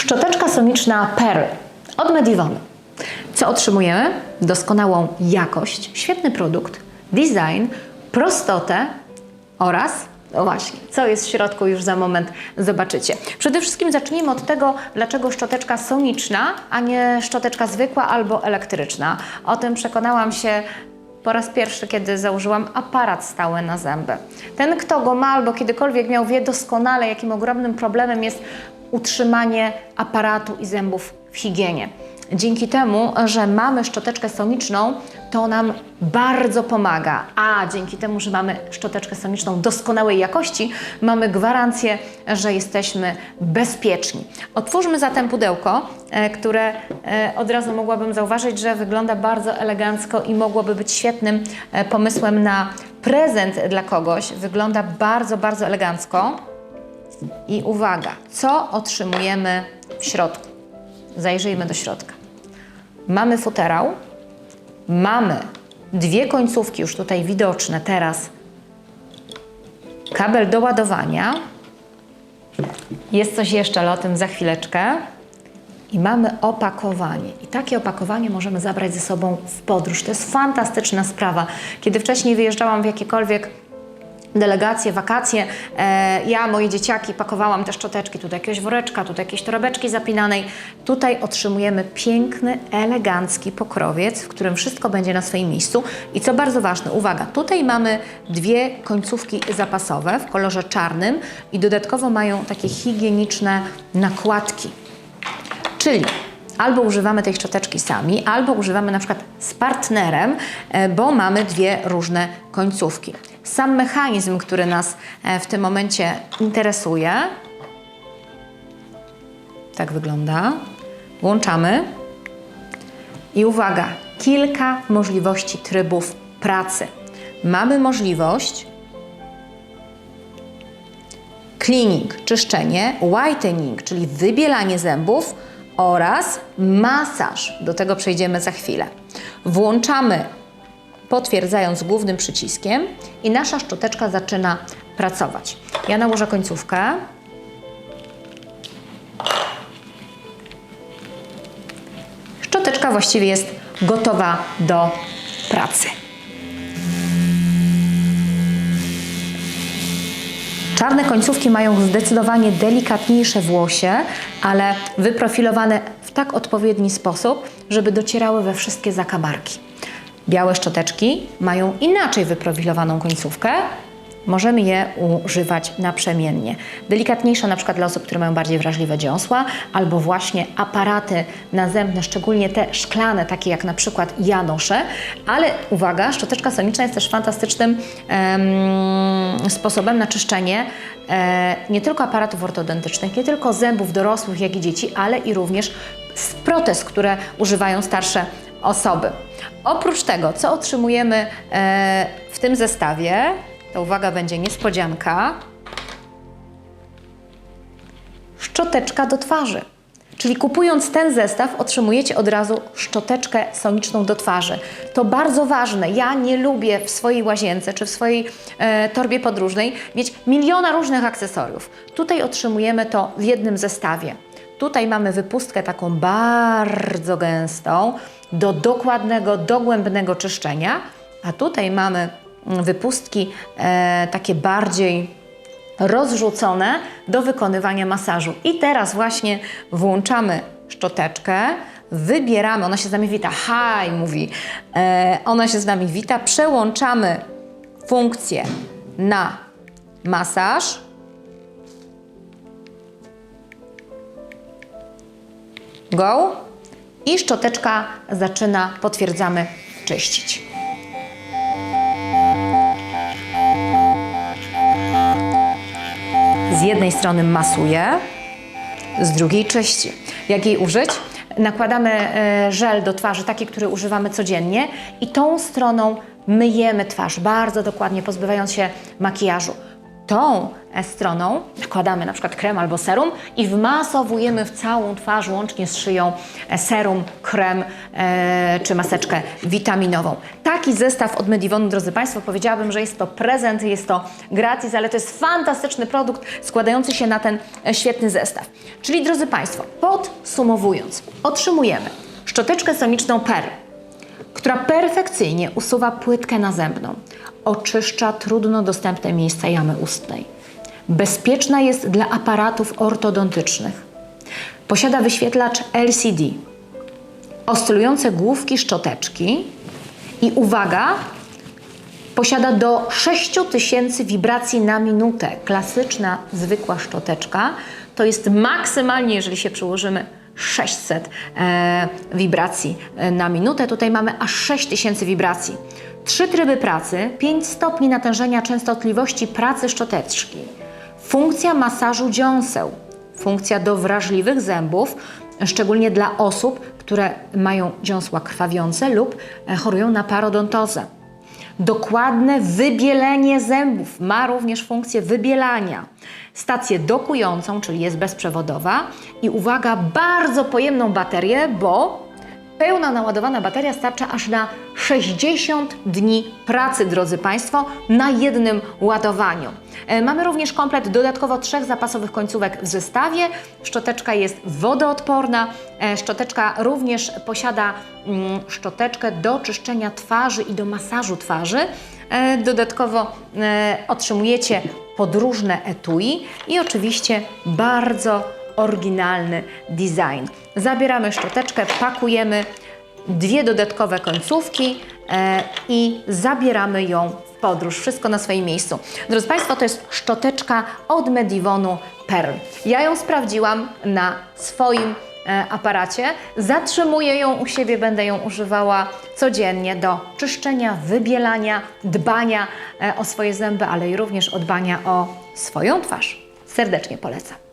Szczoteczka soniczna Pearl od Medivony. Co otrzymujemy? Doskonałą jakość, świetny produkt, design, prostotę oraz, no właśnie, co jest w środku już za moment zobaczycie. Przede wszystkim zacznijmy od tego, dlaczego szczoteczka soniczna, a nie szczoteczka zwykła albo elektryczna. O tym przekonałam się po raz pierwszy, kiedy założyłam aparat stały na zęby. Ten, kto go ma albo kiedykolwiek miał, wie doskonale, jakim ogromnym problemem jest utrzymanie aparatu i zębów w higienie. Dzięki temu, że mamy szczoteczkę soniczną, to nam bardzo pomaga. A dzięki temu, że mamy szczoteczkę soniczną doskonałej jakości, mamy gwarancję, że jesteśmy bezpieczni. Otwórzmy zatem pudełko, e, które e, od razu mogłabym zauważyć, że wygląda bardzo elegancko i mogłoby być świetnym e, pomysłem na prezent dla kogoś. Wygląda bardzo, bardzo elegancko. I uwaga, co otrzymujemy w środku? Zajrzyjmy do środka. Mamy futerał, mamy dwie końcówki już tutaj widoczne teraz. Kabel do ładowania. Jest coś jeszcze, ale o tym za chwileczkę. I mamy opakowanie. I takie opakowanie możemy zabrać ze sobą w podróż. To jest fantastyczna sprawa. Kiedy wcześniej wyjeżdżałam w jakiekolwiek delegacje, wakacje. E, ja, moje dzieciaki pakowałam te szczoteczki, tutaj jakiegoś woreczka, tutaj jakieś torebeczki zapinanej. Tutaj otrzymujemy piękny, elegancki pokrowiec, w którym wszystko będzie na swoim miejscu. I co bardzo ważne, uwaga, tutaj mamy dwie końcówki zapasowe w kolorze czarnym i dodatkowo mają takie higieniczne nakładki. Czyli albo używamy tej szczoteczki sami, albo używamy na przykład z partnerem, e, bo mamy dwie różne końcówki. Sam mechanizm, który nas e, w tym momencie interesuje, tak wygląda. Włączamy i uwaga, kilka możliwości trybów pracy. Mamy możliwość cleaning, czyszczenie, whitening, czyli wybielanie zębów oraz masaż. Do tego przejdziemy za chwilę. Włączamy potwierdzając głównym przyciskiem i nasza szczoteczka zaczyna pracować. Ja nałożę końcówkę. Szczoteczka właściwie jest gotowa do pracy. Czarne końcówki mają zdecydowanie delikatniejsze włosie, ale wyprofilowane w tak odpowiedni sposób, żeby docierały we wszystkie zakamarki. Białe szczoteczki mają inaczej wyprofilowaną końcówkę. Możemy je używać naprzemiennie. Delikatniejsze na przykład dla osób, które mają bardziej wrażliwe dziąsła, albo właśnie aparaty nazębne, szczególnie te szklane, takie jak na przykład ja noszę. Ale uwaga, szczoteczka soniczna jest też fantastycznym em, sposobem na czyszczenie e, nie tylko aparatów ortodontycznych, nie tylko zębów dorosłych, jak i dzieci, ale i również z protez, które używają starsze osoby. Oprócz tego, co otrzymujemy e, w tym zestawie, to uwaga, będzie niespodzianka. Szczoteczka do twarzy. Czyli kupując ten zestaw, otrzymujecie od razu szczoteczkę soniczną do twarzy. To bardzo ważne. Ja nie lubię w swojej łazience czy w swojej e, torbie podróżnej mieć miliona różnych akcesoriów. Tutaj otrzymujemy to w jednym zestawie. Tutaj mamy wypustkę taką bardzo gęstą do dokładnego, dogłębnego czyszczenia, a tutaj mamy wypustki e, takie bardziej rozrzucone do wykonywania masażu. I teraz właśnie włączamy szczoteczkę, wybieramy, ona się z nami wita, hi mówi, e, ona się z nami wita, przełączamy funkcję na masaż. Go i szczoteczka zaczyna, potwierdzamy, czyścić. Z jednej strony masuje, z drugiej czyści. Jak jej użyć? Nakładamy e, żel do twarzy, taki, który używamy codziennie i tą stroną myjemy twarz bardzo dokładnie, pozbywając się makijażu. Tą stroną nakładamy na przykład krem albo serum i wmasowujemy w całą twarz łącznie z szyją e, serum, krem e, czy maseczkę witaminową. Taki zestaw od Medivonu, drodzy Państwo, powiedziałabym, że jest to prezent, jest to gratis, ale to jest fantastyczny produkt składający się na ten e, świetny zestaw. Czyli, drodzy Państwo, podsumowując, otrzymujemy szczoteczkę soniczną Pearl, która perfekcyjnie usuwa płytkę nazębną, oczyszcza trudno dostępne miejsca jamy ustnej. Bezpieczna jest dla aparatów ortodontycznych. Posiada wyświetlacz LCD, oscylujące główki szczoteczki i uwaga, posiada do 6000 wibracji na minutę. Klasyczna, zwykła szczoteczka to jest maksymalnie, jeżeli się przełożymy, 600 e, wibracji e, na minutę. Tutaj mamy aż 6000 wibracji. Trzy tryby pracy, 5 stopni natężenia częstotliwości pracy szczoteczki, funkcja masażu dziąseł, funkcja do wrażliwych zębów, szczególnie dla osób, które mają dziąsła krwawiące lub e, chorują na parodontozę. Dokładne wybielenie zębów ma również funkcję wybielania. Stację dokującą, czyli jest bezprzewodowa i uwaga, bardzo pojemną baterię, bo pełna naładowana bateria starcza aż na 60 dni pracy, drodzy Państwo, na jednym ładowaniu. E, Mamy również komplet dodatkowo trzech zapasowych końcówek w zestawie. Szczoteczka jest wodoodporna. E, Szczoteczka również posiada mm, szczoteczkę do czyszczenia twarzy i do masażu twarzy. E, Dodatkowo otrzymujecie podróżne etui i oczywiście bardzo oryginalny design. Zabieramy szczoteczkę, pakujemy dwie dodatkowe końcówki e, i zabieramy ją w podróż. Wszystko na swoim miejscu. Drodzy Państwo, to jest szczoteczka od Medivonu Pearl. Ja ją sprawdziłam na swoim e, aparacie. Zatrzymuję ją u siebie, będę ją używała codziennie do czyszczenia, wybielania, dbania e, o swoje zęby, ale i również o dbania o swoją twarz. Serdecznie polecam.